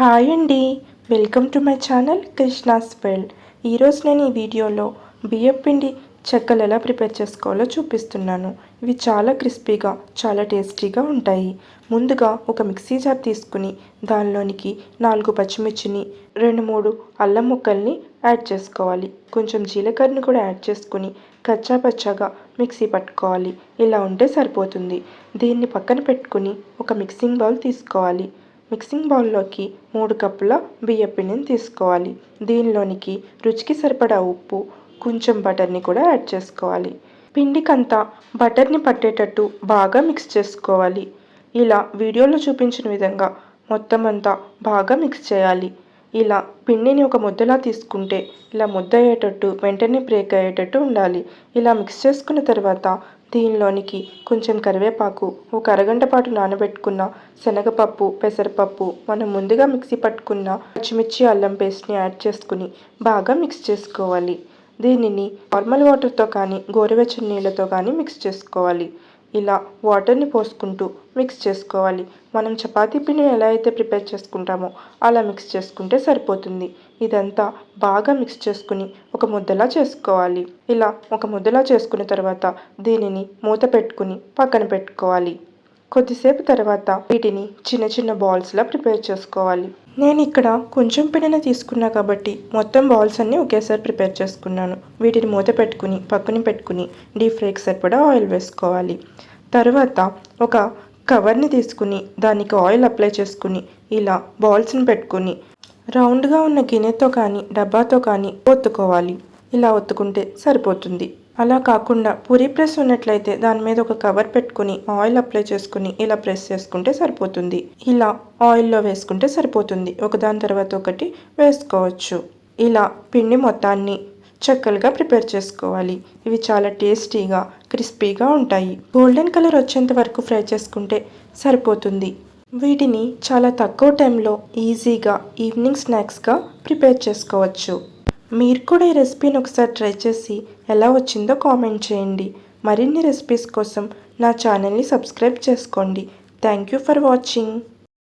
Hi అండి. Welcome to my channel Krishna's world ఈరోజు నేను ఈ వీడియోలో బియ్యం పిండి చెక్కలు ఎలా ప్రిపేర్ చేసుకోవాలో చూపిస్తున్నాను. ఇవి చాలా క్రిస్పీగా చాలా టేస్టీగా ఉంటాయి. ముందుగా ఒక మిక్సీ జార్ తీసుకుని దానిలోనికి నాలుగు పచ్చిమిర్చిని రెండు మూడు అల్లం ముక్కల్ని యాడ్ చేసుకోవాలి. కొంచెం జీలకర్రని కూడా యాడ్ చేసుకుని కచ్చా పచ్చాగా మిక్సీ పట్టుకోవాలి. ఇలా ఉంటే సరిపోతుంది. దీన్ని పక్కన పెట్టుకుని ఒక మిక్సింగ్ బౌల్ తీసుకోవాలి. మిక్సింగ్ బౌల్లోకి మూడు కప్పుల బియ్యపిండిని తీసుకోవాలి. దీనిలోనికి రుచికి సరిపడా ఉప్పు కొంచెం బటర్ని కూడా యాడ్ చేసుకోవాలి. పిండికంతా బటర్ని పట్టేటట్టు బాగా మిక్స్ చేసుకోవాలి. ఇలా వీడియోలో చూపించిన విధంగా మొత్తం అంతా బాగా మిక్స్ చేయాలి. ఇలా పిండిని ఒక ముద్దలా తీసుకుంటే ఇలా ముద్ద అయ్యేటట్టు వెంటనే బ్రేక్ అయ్యేటట్టు ఉండాలి. ఇలా మిక్స్ చేసుకున్న తర్వాత దీనిలోనికి కొంచెం కరివేపాకు ఒక అరగంట పాటు నానబెట్టుకున్న శనగపప్పు పెసరపప్పు మనం ముందుగా మిక్సీ పట్టుకున్న పచ్చిమిర్చి అల్లం పేస్ట్ని యాడ్ చేసుకుని బాగా మిక్స్ చేసుకోవాలి. దీనిని నార్మల్ వాటర్తో కానీ గోరువెచ్చని నీళ్ళతో కానీ మిక్స్ చేసుకోవాలి. ఇలా వాటర్ని పోసుకుంటూ మిక్స్ చేసుకోవాలి. మనం చపాతీ పిండిని ఎలా అయితే ప్రిపేర్ చేసుకుంటామో అలా మిక్స్ చేసుకుంటే సరిపోతుంది. ఇదంతా బాగా మిక్స్ చేసుకుని ఒక ముద్దలా చేసుకోవాలి. ఇలా ఒక ముద్దలా చేసుకున్న తర్వాత దీనిని మూత పెట్టుకుని పక్కన పెట్టుకోవాలి. కొద్దిసేపు తర్వాత వీటిని చిన్న చిన్న బాల్స్లా ప్రిపేర్ చేసుకోవాలి. నేను ఇక్కడ కొంచెం పిండిని తీసుకున్నా కాబట్టి మొత్తం బాల్స్ అన్నీ ఒకేసారి ప్రిపేర్ చేసుకున్నాను. వీటిని మూత పెట్టుకుని పక్కన పెట్టుకుని డీప్ ఫ్రైకి సరిపడా ఆయిల్ వేసుకోవాలి. తర్వాత ఒక కవర్ని తీసుకుని దానికి ఆయిల్ అప్లై చేసుకుని ఇలా బాల్స్ని పెట్టుకుని రౌండ్గా ఉన్న గిన్నెతో కానీ డబ్బాతో కానీ ఒత్తుకోవాలి. ఇలా ఒత్తుకుంటే సరిపోతుంది. అలా కాకుండా పూరి ప్రెస్ ఉన్నట్లయితే దాని మీద ఒక కవర్ పెట్టుకుని ఆయిల్ అప్లై చేసుకుని ఇలా ప్రెస్ చేసుకుంటే సరిపోతుంది. ఇలా ఆయిల్లో వేసుకుంటే సరిపోతుంది. ఒకదాని తర్వాత ఒకటి వేసుకోవచ్చు. ఇలా పిండి మొత్తాన్ని చెక్కలుగా ప్రిపేర్ చేసుకోవాలి. ఇవి చాలా టేస్టీగా క్రిస్పీగా ఉంటాయి. గోల్డెన్ కలర్ వచ్చేంత వరకు ఫ్రై చేసుకుంటే సరిపోతుంది. వీటిని చాలా తక్కువ టైంలో ఈజీగా ఈవినింగ్ స్నాక్స్గా ప్రిపేర్ చేసుకోవచ్చు. మీరు కూడా ఈ రెసిపీని ఒకసారి ట్రై చేసి ఎలా వచ్చిందో కామెంట్ చేయండి. మరిన్ని రెసిపీస్ కోసం నా ఛానల్ని సబ్స్క్రైబ్ చేసుకోండి. Thank you for watching.